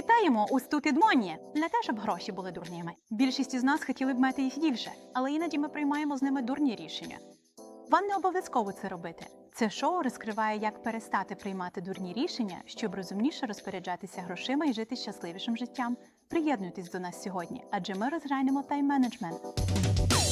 Вітаємо у Стутидмоні! Не те, щоб гроші були дурніми. Більшість із нас хотіли б мати їх більше, але іноді ми приймаємо з ними дурні рішення. Вам не обов'язково це робити. Це шоу розкриває, як перестати приймати дурні рішення, щоб розумніше розпоряджатися грошима і жити щасливішим життям. Приєднуйтесь до нас сьогодні, адже ми розглянемо тайм-менеджмент. Вітаємо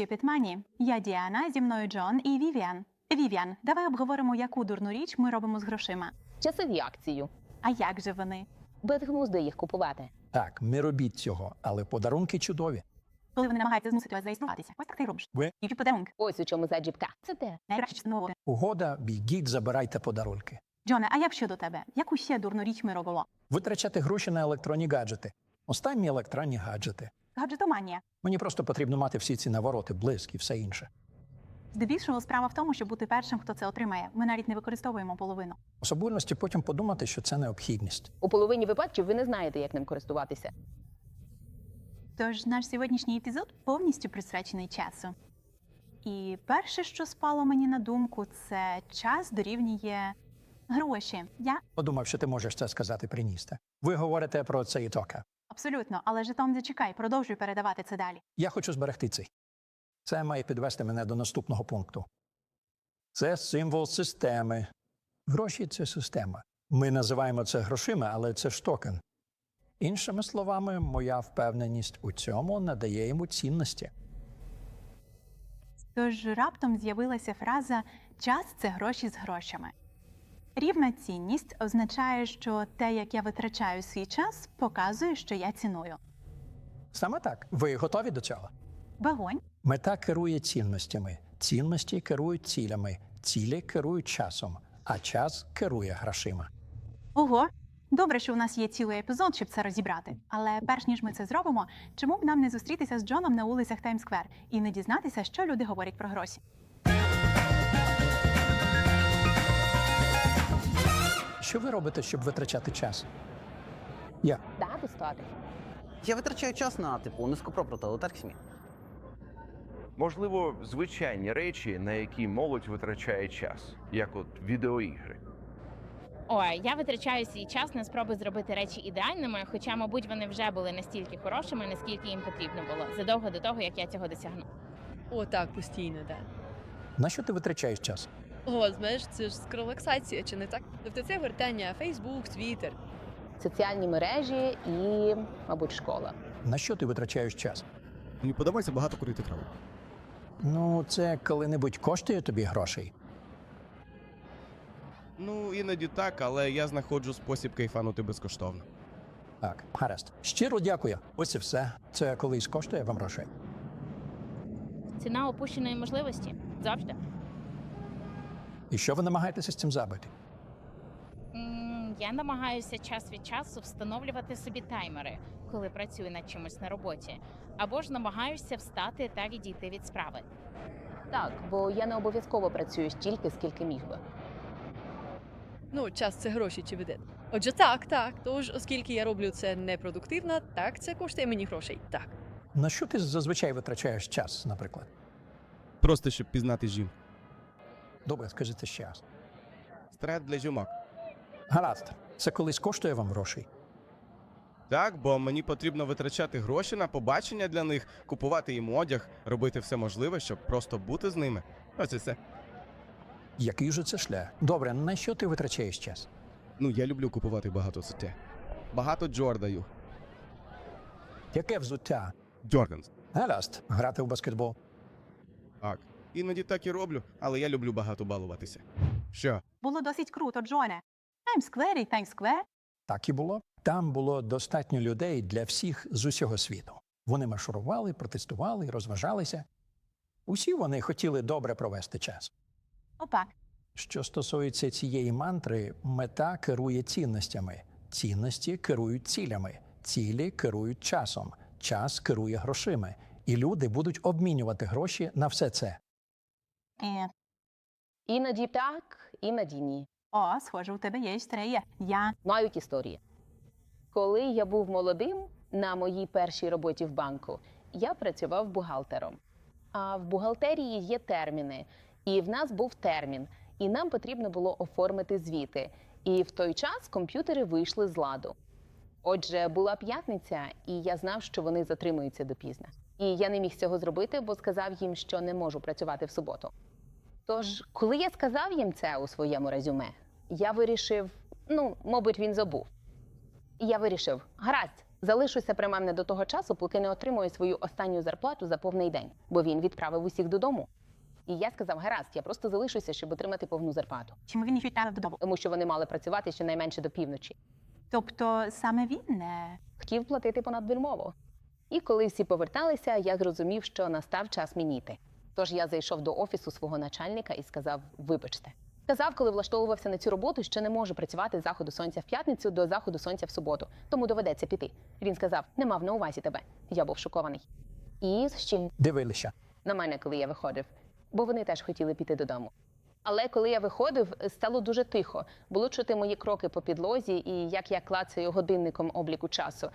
Stupid Money. Я Діана, зі мною Джон і Вівіан. Вівіан, давай обговоримо, яку дурну річ ми робимо з грошима. Часові акцію. А як же вони? Безглуздо їх купувати. Так, не робіть цього, але подарунки чудові. Коли вони намагаються змусити вас зареєструватися. Ось так ти робиш. Ви І подарунки. Ось у чому заджібка. Це те. Найкраще частина угода, бігіть, забирайте подарунки. Джоне, а як щодо тебе? Яку ще дурну річ ми робимо? Витрачати гроші на електронні гаджети. Останні електронні гаджети. Гаджетоманія. Мені просто потрібно мати всі ці навороти, блиск і все інше. Здебільшого справа в тому, щоб бути першим, хто це отримає. Ми навіть не використовуємо половину. Особливості потім подумати, що це необхідність. У половині випадків ви не знаєте, як ним користуватися. Тож наш сьогоднішній епізод повністю присвячений часу. І перше, що спало мені на думку, це час дорівнює гроші. Я Подумав, що ти можеш це сказати приністи. Ви говорите про це і тока. Абсолютно, але жетон зачекай, продовжуй передавати це далі. Я хочу зберегти цей. Це має підвести мене до наступного пункту. Це символ системи. Гроші це система. Ми називаємо це грошима, але це ж токен. Іншими словами, моя впевненість у цьому надає йому цінності. Тож раптом з'явилася фраза час це гроші з грошами. Рівна цінність означає, що те, як я витрачаю свій час, показує, що я ціную. Саме так. Ви готові до цього? Вогонь Мета керує цінностями, цінності керують цілями, цілі керують часом, а час керує грошима. Ого! Добре, що у нас є цілий епізод, щоб це розібрати. Але перш ніж ми це зробимо, чому б нам не зустрітися з Джоном на вулицях Таймсквер і не дізнатися, що люди говорять про гроші? Що ви робите, щоб витрачати час? Я. Дати стати. Я витрачаю час на типу низькопропроти, але так сміх. Можливо, звичайні речі, на які молодь витрачає час, як от відеоігри. Ой, я витрачаю свій час на спроби зробити речі ідеальними, хоча, мабуть, вони вже були настільки хорошими, наскільки їм потрібно було, задовго до того, як я цього досягну. О, так, постійно, так. На що ти витрачаєш час? О, знаєш, це ж скролексація, чи не так? Тобто це вертання Facebook, Twitter. Соціальні мережі і, мабуть, школа. На що ти витрачаєш час? Мені подобається багато курити траву. Ну, це коли-небудь коштує тобі грошей. Ну, іноді так, але я знаходжу спосіб кайфанути безкоштовно. Так, гаразд. Щиро дякую. Ось і все. Це колись коштує вам грошей. Ціна опущеної можливості завжди. І що ви намагаєтеся з цим забити? Я намагаюся час від часу встановлювати собі таймери, коли працюю над чимось на роботі, або ж намагаюся встати та відійти від справи. Так, бо я не обов'язково працюю стільки, скільки міг би. Ну, час це гроші, чи веде. Отже, так, так. Тож, оскільки я роблю це непродуктивно, так це коштує мені грошей. Так. На що ти зазвичай витрачаєш час, наприклад? Просто щоб пізнати жінку. Добре, скажи це ще раз. Стрет для жінок. Гаразд. Це колись коштує вам грошей? Так, бо мені потрібно витрачати гроші на побачення для них, купувати їм одяг, робити все можливе, щоб просто бути з ними. Ось і все. Який же це шлях? Добре, на що ти витрачаєш час? Ну, я люблю купувати багато суття. Багато Джордаю. Яке взуття? Джорданс. Гаразд. Грати в баскетбол. Так. Іноді так і роблю, але я люблю багато балуватися. Що? Було досить круто, Джоне. Таймсквер і Таймсквер. Так і було. Там було достатньо людей для всіх з усього світу. Вони маршурували, протестували, розважалися. Усі вони хотіли добре провести час. Опак. Що стосується цієї мантри, мета керує цінностями, цінності керують цілями, цілі керують часом, час керує грошима, і люди будуть обмінювати гроші на все це. І Іноді так, іноді ні. о, схоже, у тебе є історія. Я Мають історії. Коли я був молодим на моїй першій роботі в банку, я працював бухгалтером. А в бухгалтерії є терміни, і в нас був термін, і нам потрібно було оформити звіти. І в той час комп'ютери вийшли з ладу. Отже, була п'ятниця, і я знав, що вони затримуються допізна. І я не міг цього зробити, бо сказав їм, що не можу працювати в суботу. Тож, коли я сказав їм це у своєму резюме, я вирішив, ну, мабуть, він забув. І я вирішив, гаразд, залишуся принаймні до того часу, поки не отримую свою останню зарплату за повний день, бо він відправив усіх додому. І я сказав, гаразд, я просто залишуся, щоб отримати повну зарплату, чим він відправив додому. тому що вони мали працювати щонайменше до півночі. Тобто саме він не Хотів платити понадвільмово. І коли всі поверталися, я зрозумів, що настав час мініти. Тож я зайшов до офісу свого начальника і сказав: вибачте. Сказав, коли влаштовувався на цю роботу, що не може працювати з заходу сонця в п'ятницю до заходу сонця в суботу, тому доведеться піти. Він сказав: не мав на увазі тебе. Я був шокований. І ще Дивилися. на мене, коли я виходив, бо вони теж хотіли піти додому. Але коли я виходив, стало дуже тихо. Було чути мої кроки по підлозі і як я клацаю годинником обліку часу.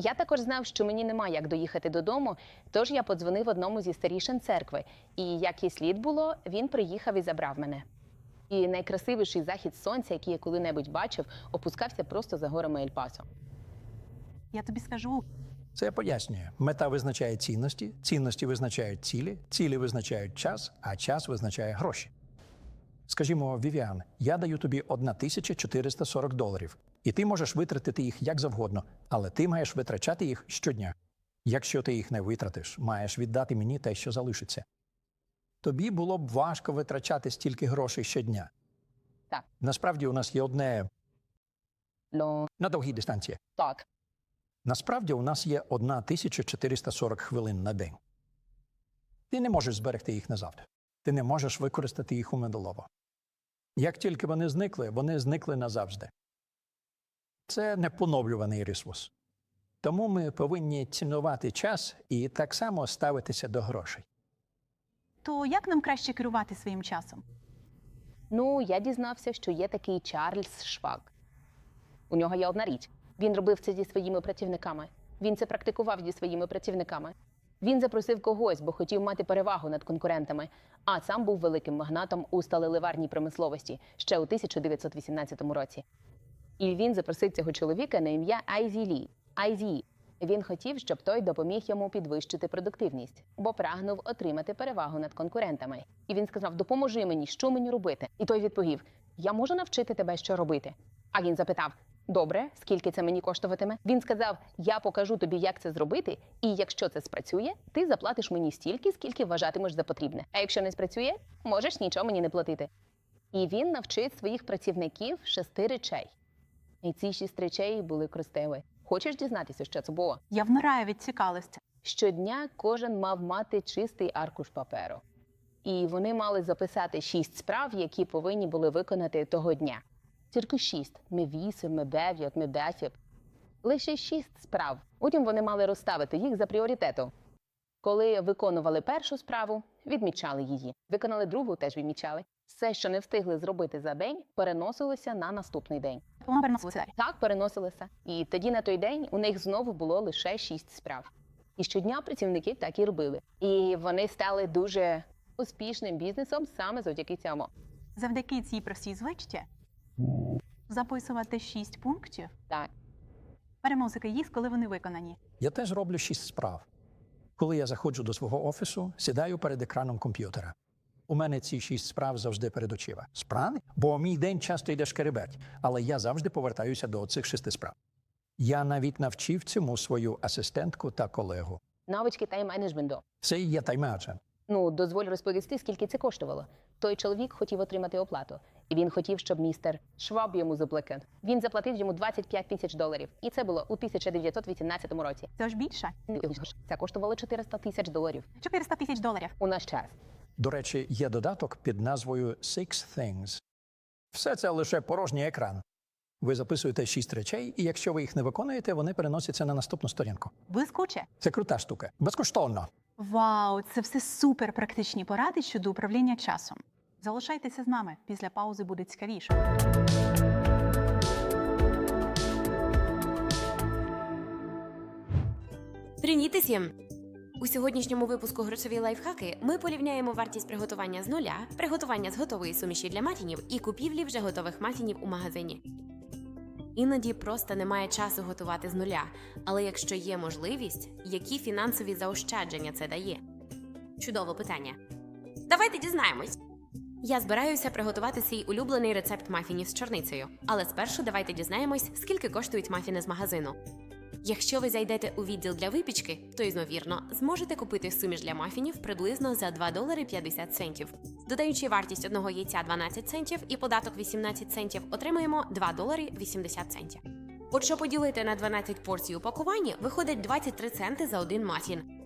Я також знав, що мені нема як доїхати додому, тож я подзвонив одному зі старішин церкви. І як і слід було, він приїхав і забрав мене. І найкрасивіший захід сонця, який я коли-небудь бачив, опускався просто за горами Ель-Пасо. я тобі скажу, Це я пояснює. Мета визначає цінності, цінності визначають цілі, цілі визначають час, а час визначає гроші. Скажімо, Вівіан, я даю тобі 1440 доларів, і ти можеш витратити їх як завгодно, але ти маєш витрачати їх щодня. Якщо ти їх не витратиш, маєш віддати мені те, що залишиться. Тобі було б важко витрачати стільки грошей щодня. Так. Насправді у нас є одне Ну, на довгій дистанції. так. Насправді у нас є 1440 хвилин на день. Ти не можеш зберегти їх назавжди. Ти не можеш використати їх умедолово. Як тільки вони зникли, вони зникли назавжди. Це непоновлюваний ресурс. Тому ми повинні цінувати час і так само ставитися до грошей. то як нам краще керувати своїм часом? Ну, я дізнався, що є такий Чарльз Швак. У нього є одна річ. Він робив це зі своїми працівниками. Він це практикував зі своїми працівниками. Він запросив когось, бо хотів мати перевагу над конкурентами, а сам був великим магнатом у сталеливарній промисловості ще у 1918 році. І він запросив цього чоловіка на ім'я Айзі Лі. Айзі. Він хотів, щоб той допоміг йому підвищити продуктивність, бо прагнув отримати перевагу над конкурентами. І він сказав: Допоможи мені, що мені робити? І той відповів: Я можу навчити тебе, що робити. А він запитав: Добре, скільки це мені коштуватиме? Він сказав: Я покажу тобі, як це зробити, і якщо це спрацює, ти заплатиш мені стільки, скільки вважатимеш за потрібне. А якщо не спрацює, можеш нічого мені не платити. І він навчив своїх працівників шести речей. І ці шість речей були крустеві. Хочеш дізнатися, що це було? Я вмираю від цікавості. Щодня кожен мав мати чистий аркуш паперу. І вони мали записати шість справ, які повинні були виконати того дня. Тільки шість, не вісім, не дев'ять, не десять. Лише шість справ. Потім вони мали розставити їх за пріоритетом. Коли виконували першу справу, відмічали її. Виконали другу, теж відмічали. Все, що не встигли зробити за день, переносилося на наступний день. Вона переносилася. Так, переносилися. І тоді на той день у них знову було лише шість справ. І щодня працівники так і робили. І вони стали дуже успішним бізнесом саме завдяки цьому. Завдяки цій простій звичці записувати шість пунктів, Так. перемозити їх, коли вони виконані. Я теж роблю шість справ. Коли я заходжу до свого офісу, сідаю перед екраном комп'ютера. У мене ці шість справ завжди перед очима. Справи? Бо мій день часто йде шкереберть, але я завжди повертаюся до цих шести справ. Я навіть навчив цьому свою асистентку та колегу. Навички тайм-менеджменту. Це і є тайм-менеджмент. Ну, дозволь розповісти, скільки це коштувало. Той чоловік хотів отримати оплату, і він хотів, щоб містер Шваб йому заплатив. Він заплатив йому 25 тисяч доларів, і це було у 1918 році. Це ж більше Це коштувало 400 тисяч доларів 400 тисяч доларів. у наш час. До речі, є додаток під назвою Six Things. Все це лише порожній екран. Ви записуєте шість речей, і якщо ви їх не виконуєте, вони переносяться на наступну сторінку. Блискуче. Це крута штука. Безкоштовно. Вау, це все супер практичні поради щодо управління часом. Залишайтеся з нами. Після паузи буде цікавіше. Привіт усім! У сьогоднішньому випуску грошові лайфхаки ми порівняємо вартість приготування з нуля, приготування з готової суміші для матінів і купівлі вже готових матінів у магазині. Іноді просто немає часу готувати з нуля, але якщо є можливість, які фінансові заощадження це дає? Чудове питання. Давайте дізнаємось. Я збираюся приготувати свій улюблений рецепт мафінів з чорницею, але спершу давайте дізнаємось, скільки коштують мафіни з магазину. Якщо ви зайдете у відділ для випічки, то ймовірно зможете купити суміш для мафінів приблизно за 2 долари 50 центів. Додаючи вартість одного яйця 12 центів і податок 18 центів, отримаємо 2 долари 80 центів. От що поділити на 12 порцій упакування, виходить 23 центи за один мафін.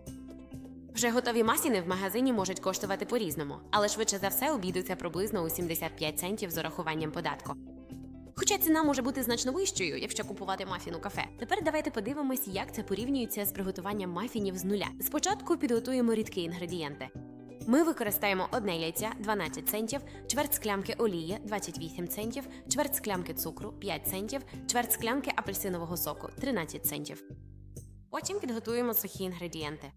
Вже готові мафіни в магазині можуть коштувати по-різному, але швидше за все обійдуться приблизно у 75 центів з урахуванням податку. Хоча ціна може бути значно вищою, якщо купувати мафін у кафе. Тепер давайте подивимось, як це порівнюється з приготуванням мафінів з нуля. Спочатку підготуємо рідкі інгредієнти. Ми використаємо одне яйця 12 центів, чверть склянки олії 28 центів, чверть склянки цукру 5 центів, чверть склянки апельсинового соку 13 центів. Потім підготуємо сухі інгредієнти.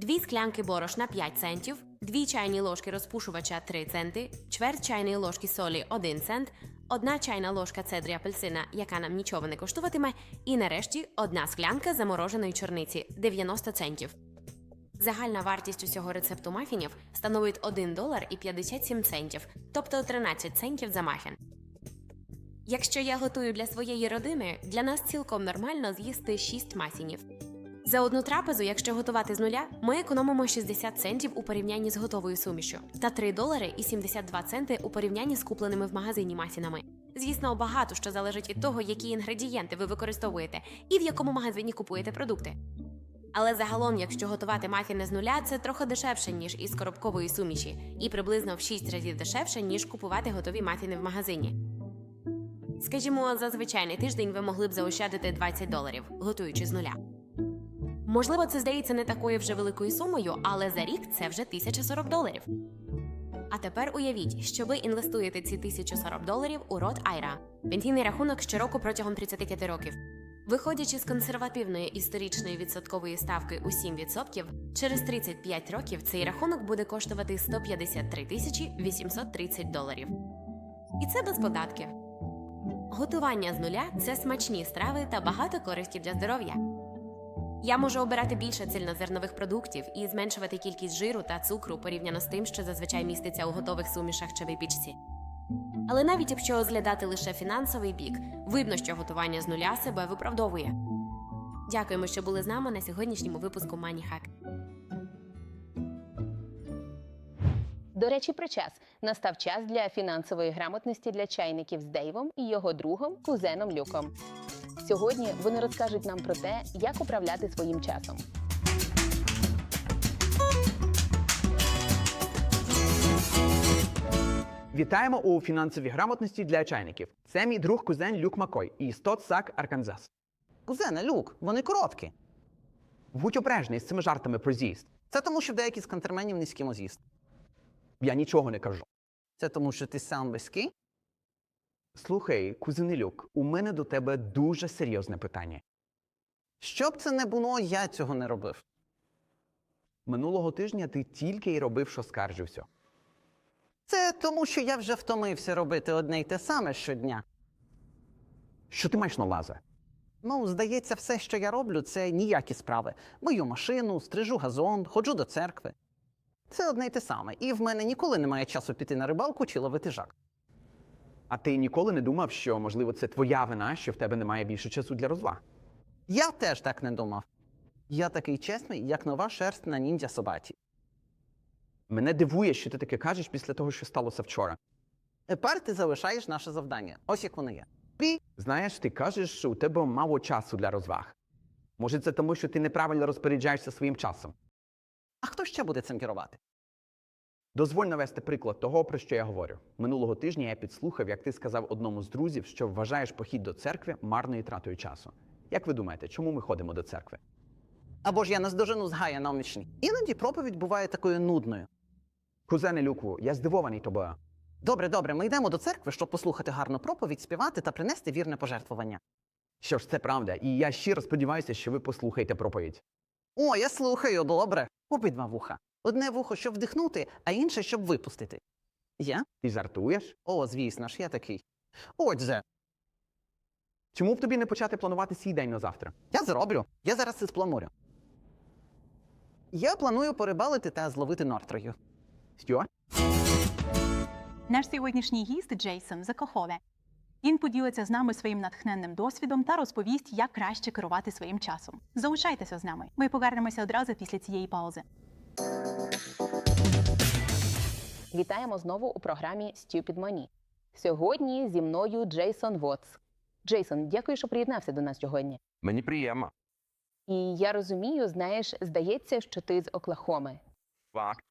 Дві склянки борошна 5 центів, дві чайні ложки розпушувача 3 центи, чверть чайної ложки солі 1 цент, одна чайна ложка цедри апельсина, яка нам нічого не коштуватиме, і нарешті одна склянка замороженої чорниці 90 центів. Загальна вартість усього рецепту мафінів становить 1 долар і 57 центів, тобто 13 центів за мафін. Якщо я готую для своєї родини, для нас цілком нормально з'їсти 6 мафінів. За одну трапезу, якщо готувати з нуля, ми економимо 60 центів у порівнянні з готовою сумішю та 3 долари і 72 центи у порівнянні з купленими в магазині мафінами. Звісно, багато що залежить від того, які інгредієнти ви використовуєте і в якому магазині купуєте продукти. Але загалом, якщо готувати мафіни з нуля, це трохи дешевше, ніж із коробкової суміші, і приблизно в 6 разів дешевше, ніж купувати готові мафіни в магазині. Скажімо, за звичайний тиждень ви могли б заощадити 20 доларів, готуючи з нуля. Можливо, це здається не такою вже великою сумою, але за рік це вже 1040 доларів. А тепер уявіть, що ви інвестуєте ці 1040 доларів у рот Айра, пенсійний рахунок щороку протягом 35 років. Виходячи з консервативної історичної відсоткової ставки у 7%, через 35 років цей рахунок буде коштувати 153 тисячі 830 доларів. І це без податків. Готування з нуля це смачні страви та багато користі для здоров'я. Я можу обирати більше цільнозернових продуктів і зменшувати кількість жиру та цукру порівняно з тим, що зазвичай міститься у готових сумішах чи випічці. Але навіть якщо розглядати лише фінансовий бік, видно, що готування з нуля себе виправдовує. Дякуємо, що були з нами на сьогоднішньому випуску Hack. До речі, про час настав час для фінансової грамотності для чайників з Дейвом і його другом кузеном Люком. Сьогодні вони розкажуть нам про те, як управляти своїм часом. Вітаємо у фінансовій грамотності для чайників. Це мій друг кузен Люк Макой із Тотсак, Арканзас. Кузене, люк, вони короткі. Будь обережний з цими жартами про з'їзд. Це тому, що деякі з контрменів низький з'їсти. Я нічого не кажу. Це тому, що ти сам близький? Слухай, кузенелюк, у мене до тебе дуже серйозне питання. Що б це не було, я цього не робив. Минулого тижня ти тільки й робив, що скаржився. Це тому, що я вже втомився робити одне й те саме щодня. Що ти маєш на увазі? Ну, здається, все, що я роблю, це ніякі справи. Мою машину, стрижу газон, ходжу до церкви. Це одне й те саме. І в мене ніколи немає часу піти на рибалку чи ловити жак. А ти ніколи не думав, що, можливо, це твоя вина, що в тебе немає більше часу для розваг? Я теж так не думав. Я такий чесний, як нова шерсть на ніндзя собаці. Мене дивує, що ти таке кажеш після того, що сталося вчора. Тепер ти залишаєш наше завдання. Ось як воно є. Знаєш, ти кажеш, що у тебе мало часу для розваг. Може, це тому, що ти неправильно розпоряджаєшся своїм часом. А хто ще буде цим керувати? Дозволь навести приклад того, про що я говорю. Минулого тижня я підслухав, як ти сказав одному з друзів, що вважаєш похід до церкви марною тратою часу. Як ви думаєте, чому ми ходимо до церкви? Або ж я наздожену з гая навмічні. Іноді проповідь буває такою нудною. Кузене Люкву, я здивований тобою. Добре, добре, ми йдемо до церкви, щоб послухати гарну проповідь, співати та принести вірне пожертвування. Що ж, це правда, і я щиро сподіваюся, що ви послухаєте проповідь. О, я слухаю, добре. Обидва вуха. Одне вухо, щоб вдихнути, а інше, щоб випустити. Я? Ти жартуєш? О, звісно ж, я такий. Отже, Чому б тобі не почати планувати свій день на завтра? я зроблю. Я зараз це спланую. Я планую порибалити та зловити нортрою. Що? Наш сьогоднішній гість Джейсон Закохове. Він поділиться з нами своїм натхненним досвідом та розповість, як краще керувати своїм часом. Залишайтеся з нами. Ми повернемося одразу після цієї паузи. Вітаємо знову у програмі Stupid Money. Сьогодні зі мною Джейсон Вотс. Джейсон, дякую, що приєднався до нас сьогодні. Мені приємно. І я розумію, знаєш, здається, що ти з Оклахоми. Факт.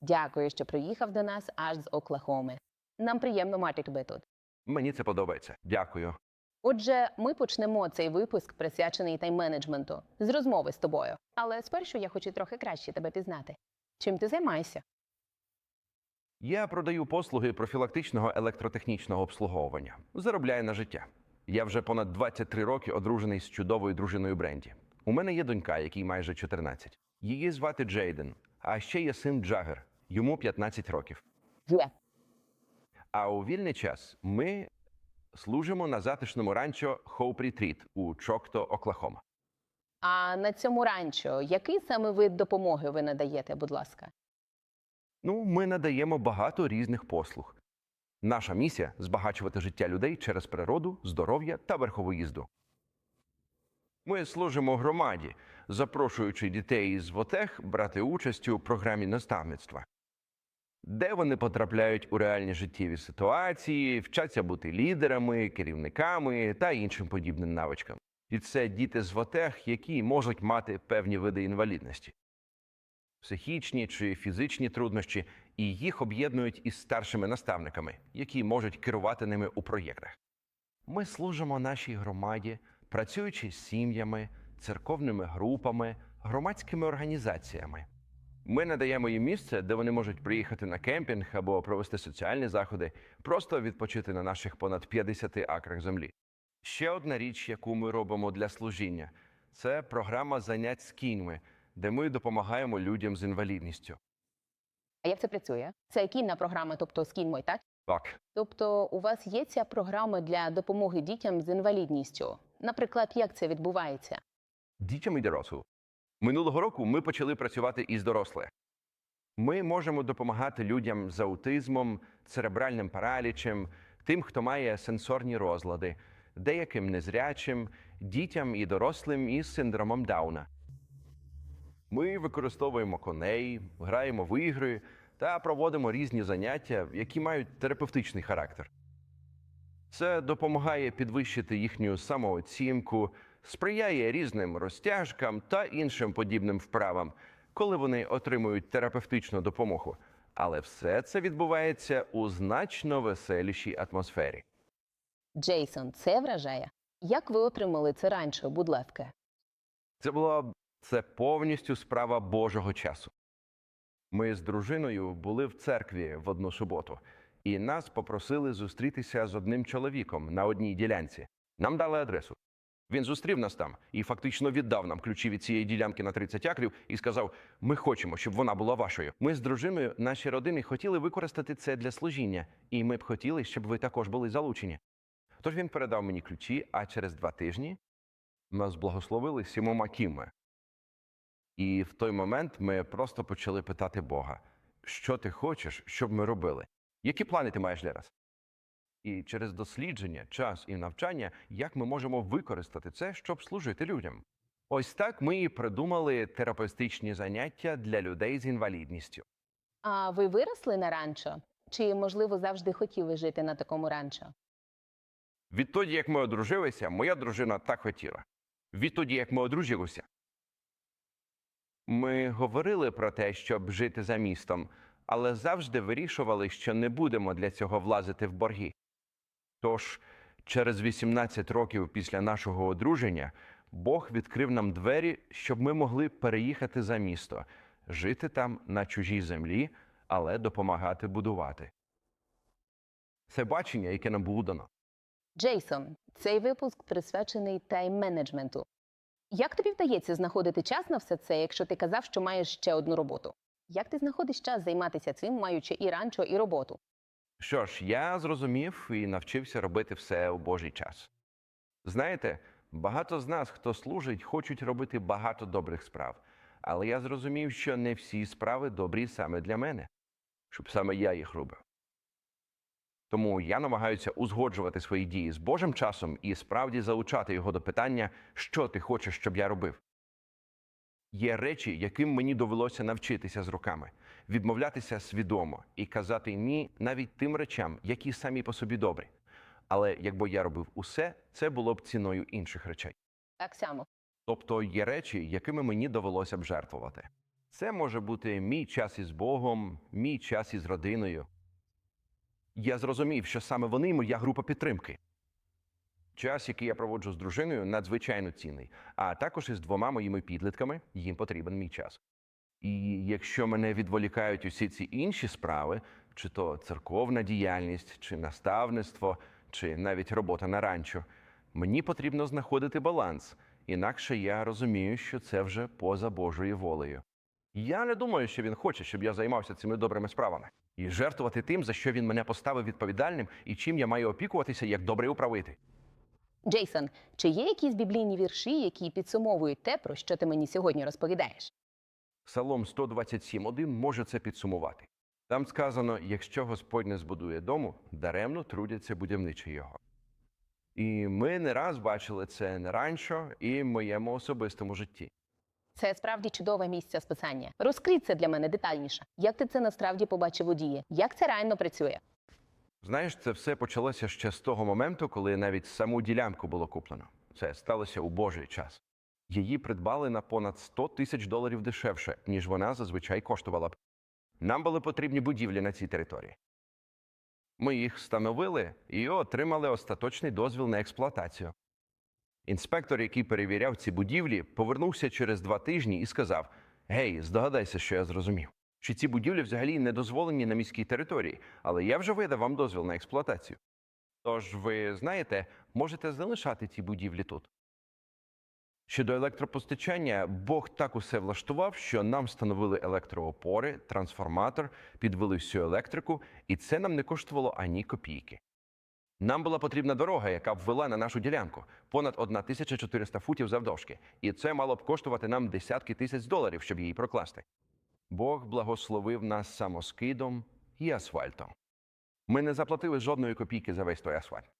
Дякую, що приїхав до нас аж з Оклахоми. Нам приємно мати тебе тут. Мені це подобається. Дякую. Отже, ми почнемо цей випуск, присвячений тайм-менеджменту, з розмови з тобою. Але спершу я хочу трохи краще тебе пізнати. Чим ти займаєшся? Я продаю послуги профілактичного електротехнічного обслуговування. Заробляю на життя. Я вже понад 23 роки одружений з чудовою дружиною Бренді. У мене є донька, якій майже 14. Її звати Джейден, а ще є син Джагер, йому 15 років. Є. А у вільний час ми служимо на затишному ранчо Хоуп Ретріт у Чокто, Оклахома. А на цьому ранчо який саме вид допомоги ви надаєте, будь ласка? Ну, ми надаємо багато різних послуг. Наша місія збагачувати життя людей через природу, здоров'я та верхову їзду. Ми служимо громаді, запрошуючи дітей з ВОТЕХ брати участь у програмі наставництва, де вони потрапляють у реальні життєві ситуації, вчаться бути лідерами, керівниками та іншим подібним навичкам. І це діти з ВОТЕХ, які можуть мати певні види інвалідності психічні чи фізичні труднощі, і їх об'єднують із старшими наставниками, які можуть керувати ними у проєктах. Ми служимо нашій громаді, працюючи з сім'ями, церковними групами, громадськими організаціями. Ми надаємо їм місце, де вони можуть приїхати на кемпінг або провести соціальні заходи, просто відпочити на наших понад 50 акрах землі. Ще одна річ, яку ми робимо для служіння, це програма занять з кіньми, де ми допомагаємо людям з інвалідністю. А як це працює? Це кінна програма, тобто скінь мой, так? Так, Тобто у вас є ця програма для допомоги дітям з інвалідністю. Наприклад, як це відбувається? дітям і дорослим. Минулого року ми почали працювати із дорослих. Ми можемо допомагати людям з аутизмом, церебральним паралічем, тим, хто має сенсорні розлади, деяким незрячим, дітям і дорослим із синдромом Дауна. Ми використовуємо коней, граємо в ігри та проводимо різні заняття, які мають терапевтичний характер. Це допомагає підвищити їхню самооцінку, сприяє різним розтяжкам та іншим подібним вправам, коли вони отримують терапевтичну допомогу. Але все це відбувається у значно веселішій атмосфері. Джейсон, це вражає. Як ви отримали це раніше, будь ласка? Це була це повністю справа Божого часу. Ми з дружиною були в церкві в одну суботу, і нас попросили зустрітися з одним чоловіком на одній ділянці. Нам дали адресу. Він зустрів нас там і фактично віддав нам ключі від цієї ділянки на 30 акрів і сказав: Ми хочемо, щоб вона була вашою. Ми з дружиною, наші родини, хотіли використати це для служіння, і ми б хотіли, щоб ви також були залучені. Тож він передав мені ключі, а через два тижні нас благословили сімома кіми. І в той момент ми просто почали питати Бога, що ти хочеш, щоб ми робили? Які плани ти маєш для нас? І через дослідження, час і навчання, як ми можемо використати це, щоб служити людям. Ось так ми і придумали терапевтичні заняття для людей з інвалідністю. А ви виросли на ранчо? Чи, можливо, завжди хотіли жити на такому ранчо? Відтоді, як ми одружилися, моя дружина так хотіла. Відтоді, як ми одружилися, ми говорили про те, щоб жити за містом, але завжди вирішували, що не будемо для цього влазити в борги. Тож, через 18 років після нашого одруження Бог відкрив нам двері, щоб ми могли переїхати за місто, жити там на чужій землі, але допомагати будувати. Це бачення, яке нам було дано. Джейсон, цей випуск присвячений тайм-менеджменту. Як тобі вдається знаходити час на все це, якщо ти казав, що маєш ще одну роботу? Як ти знаходиш час займатися цим, маючи і ранчо, і роботу? Що ж, я зрозумів і навчився робити все у Божий час. Знаєте, багато з нас, хто служить, хочуть робити багато добрих справ. Але я зрозумів, що не всі справи добрі саме для мене, щоб саме я їх робив. Тому я намагаюся узгоджувати свої дії з Божим часом і справді залучати його до питання, що ти хочеш, щоб я робив. Є речі, яким мені довелося навчитися з роками, відмовлятися свідомо і казати ні навіть тим речам, які самі по собі добрі. Але якби я робив усе, це було б ціною інших речей. Так само. Тобто є речі, якими мені довелося б жертвувати. Це може бути мій час із Богом, мій час із родиною. Я зрозумів, що саме вони моя група підтримки. Час, який я проводжу з дружиною, надзвичайно цінний, а також із двома моїми підлітками їм потрібен мій час. І якщо мене відволікають усі ці інші справи, чи то церковна діяльність, чи наставництво, чи навіть робота на ранчо, мені потрібно знаходити баланс, інакше я розумію, що це вже поза Божою волею. Я не думаю, що він хоче, щоб я займався цими добрими справами і жертвувати тим, за що він мене поставив відповідальним і чим я маю опікуватися як добрий управитель. Джейсон, чи є якісь біблійні вірші, які підсумовують те, про що ти мені сьогодні розповідаєш? Псалом 127.1 може це підсумувати. Там сказано: якщо Господь не збудує дому, даремно трудяться будівничі його. І ми не раз бачили це не раніше і в моєму особистому житті. Це справді чудове місце списання. Розкрий це для мене детальніше. Як ти це насправді побачив у дії? Як це реально працює? Знаєш, це все почалося ще з того моменту, коли навіть саму ділянку було куплено. Це сталося у Божий час. Її придбали на понад 100 тисяч доларів дешевше, ніж вона зазвичай коштувала б. Нам були потрібні будівлі на цій території. Ми їх встановили і отримали остаточний дозвіл на експлуатацію. Інспектор, який перевіряв ці будівлі, повернувся через два тижні і сказав: Гей, здогадайся, що я зрозумів. Що ці будівлі взагалі не дозволені на міській території, але я вже видав вам дозвіл на експлуатацію. Тож, ви знаєте, можете залишати ці будівлі тут. Щодо електропостачання, Бог так усе влаштував, що нам встановили електроопори, трансформатор, підвели всю електрику, і це нам не коштувало ані копійки. Нам була потрібна дорога, яка б ввела на нашу ділянку понад 1400 футів завдовжки, і це мало б коштувати нам десятки тисяч доларів, щоб її прокласти. Бог благословив нас самоскидом і асфальтом. Ми не заплатили жодної копійки за весь той асфальт.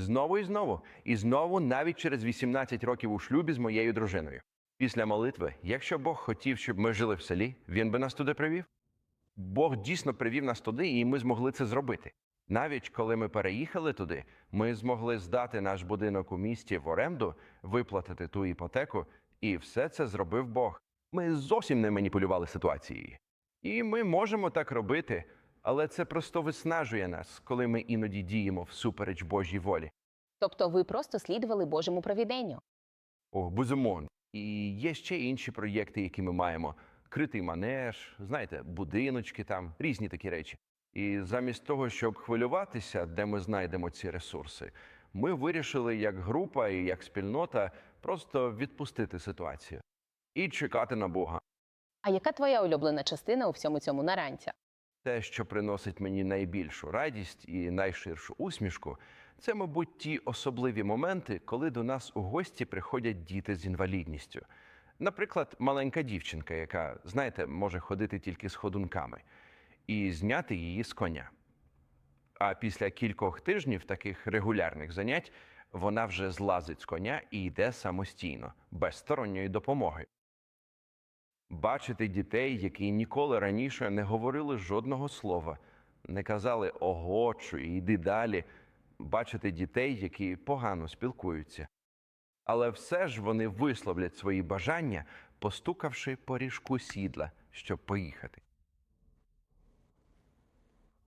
Знову і знову, і знову навіть через 18 років у шлюбі з моєю дружиною. Після молитви, якщо Бог хотів, щоб ми жили в селі, він би нас туди привів. Бог дійсно привів нас туди, і ми змогли це зробити. Навіть коли ми переїхали туди, ми змогли здати наш будинок у місті в оренду, виплатити ту іпотеку, і все це зробив Бог. Ми зовсім не маніпулювали ситуацією. І ми можемо так робити, але це просто виснажує нас, коли ми іноді діємо всупереч Божій волі. Тобто ви просто слідували Божому провіденню. О, безумовно. І є ще інші проєкти, які ми маємо: критий манеж, знаєте, будиночки там, різні такі речі. І замість того, щоб хвилюватися, де ми знайдемо ці ресурси, ми вирішили як група і як спільнота просто відпустити ситуацію і чекати на Бога. А яка твоя улюблена частина у всьому цьому наранця? Те, що приносить мені найбільшу радість і найширшу усмішку, це, мабуть, ті особливі моменти, коли до нас у гості приходять діти з інвалідністю. Наприклад, маленька дівчинка, яка, знаєте, може ходити тільки з ходунками, і зняти її з коня. А після кількох тижнів таких регулярних занять вона вже злазить з коня і йде самостійно, без сторонньої допомоги. Бачити дітей, які ніколи раніше не говорили жодного слова, не казали ого чи йди далі, бачити дітей, які погано спілкуються. Але все ж вони висловлять свої бажання, постукавши по ріжку сідла, щоб поїхати.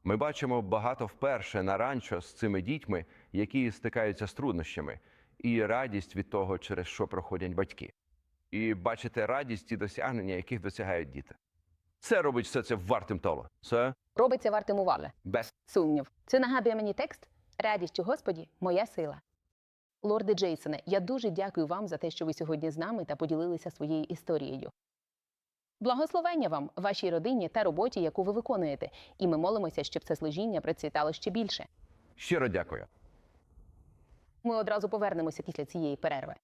Ми бачимо багато вперше на ранчо з цими дітьми, які стикаються з труднощами, і радість від того, через що проходять батьки. І бачите радість і досягнення, яких досягають діти. Це робить все це вартим того. Це Робиться вартим уваги. без Сумнів. Це нагадує мені текст Радість у Господі моя сила. Лорде Джейсоне, я дуже дякую вам за те, що ви сьогодні з нами та поділилися своєю історією. Благословення вам, вашій родині та роботі, яку ви виконуєте, і ми молимося, щоб це служіння процвітало ще більше. щиро дякую. Ми одразу повернемося після цієї перерви.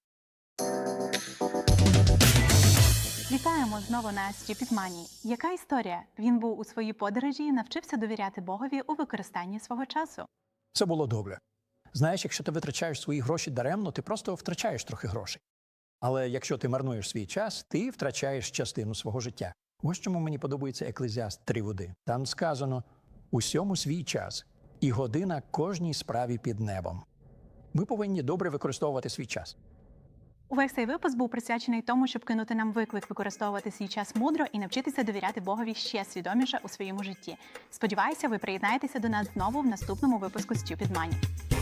Вітаємо знову на Money. Яка історія? Він був у своїй подорожі і навчився довіряти Богові у використанні свого часу. Це було добре. Знаєш, якщо ти витрачаєш свої гроші даремно, ти просто втрачаєш трохи грошей. Але якщо ти марнуєш свій час, ти втрачаєш частину свого життя. Ось чому мені подобається Еклезіаст 3.1. Там сказано усьому свій час і година кожній справі під небом. Ми повинні добре використовувати свій час. Увесь цей випуск був присвячений тому, щоб кинути нам виклик використовувати свій час мудро і навчитися довіряти Богові ще свідоміше у своєму житті. Сподіваюся, ви приєднаєтеся до нас знову в наступному випуску Stupid Money.